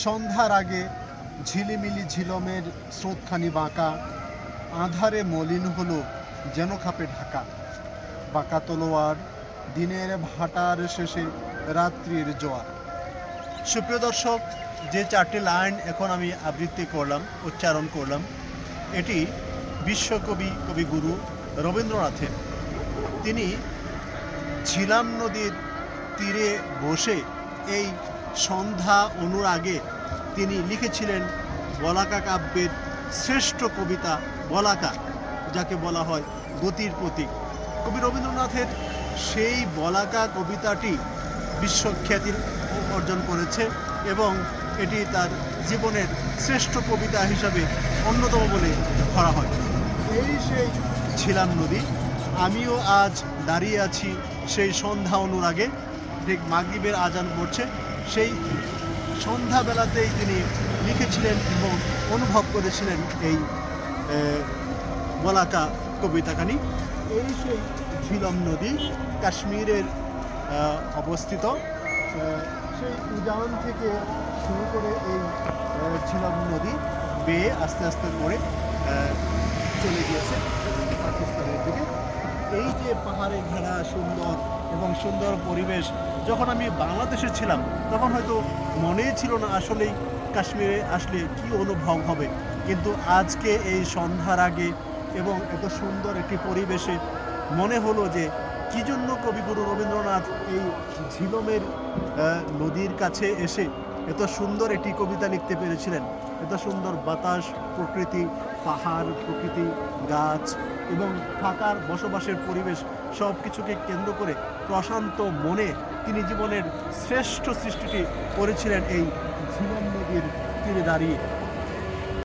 সন্ধ্যার আগে ঝিলিমিলি ঝিলমের স্রোতখানি বাঁকা, আধারে মলিন হলো যেন খাপে ঢাকা। বাঁকা তলোয়ার, দিনের ভাটার শেষে রাত্রির জোয়ার। সুপ্রিয় দর্শক, যে চারটি লাইন এখন আমি আবৃত্তি করলাম, উচ্চারণ করলাম, এটি বিশ্বকবি কবিগুরু রবীন্দ্রনাথের। তিনি ঝিলাম নদীর তীরে বসে এই সন্ধ্যা অনুরাগে তিনি লিখেছিলেন বলাকা কাব্যের শ্রেষ্ঠ কবিতা বলাকা, যাকে বলা হয় গতির প্রতীক। কবি রবীন্দ্রনাথের সেই বলাকা কবিতাটি বিশ্বখ্যাতির অর্জন করেছে এবং এটি তার জীবনের শ্রেষ্ঠ কবিতা হিসাবে অন্যতম বলে ধরা হয়। এই সেই ছিলাম নদী, আমিও আজ দাঁড়িয়ে আছি সেই সন্ধ্যা অনুরাগে ঠিক মাগরিবের আজান পড়ছে সেই সন্ধ্যাবেলাতেই তিনি লিখেছিলেন এবং অনুভব করেছিলেন এই বলাকা কবিতাখানি। এই সেই ঝিলম নদী কাশ্মীরের অবস্থিত। সেই উজান থেকে শুরু করে এই ঝিলম নদী বেয়ে আস্তে আস্তে করে চলে গিয়েছে। পাকিস্তানের দিকে। এই যে পাহাড়ে ঘেরা সুন্দর এবং সুন্দর পরিবেশ। যখন আমি বাংলাদেশে ছিলাম, তখন হয়তো মনেই ছিল না আসলেই কাশ্মীরে আসলে কি অনুভব হবে। কিন্তু আজকে এই সন্ধ্যার আগে এবং এত সুন্দর একটি পরিবেশে মনে হলো যে, কি জন্য কবিগুরু রবীন্দ্রনাথ এই ঝিলমের নদীর কাছে এসে এত সুন্দর একটি কবিতা লিখতে পেরেছিলেন। এত সুন্দর বাতাস, প্রকৃতি, পাহাড়, প্রকৃতি, গাছ এবং ফাঁকার বসবাসের পরিবেশ সব কিছুকে কেন্দ্র করে প্রশান্ত মনে তিনি জীবনের শ্রেষ্ঠ সৃষ্টিটি করেছিলেন এই জীবন নদীর তীরে দাঁড়িয়ে।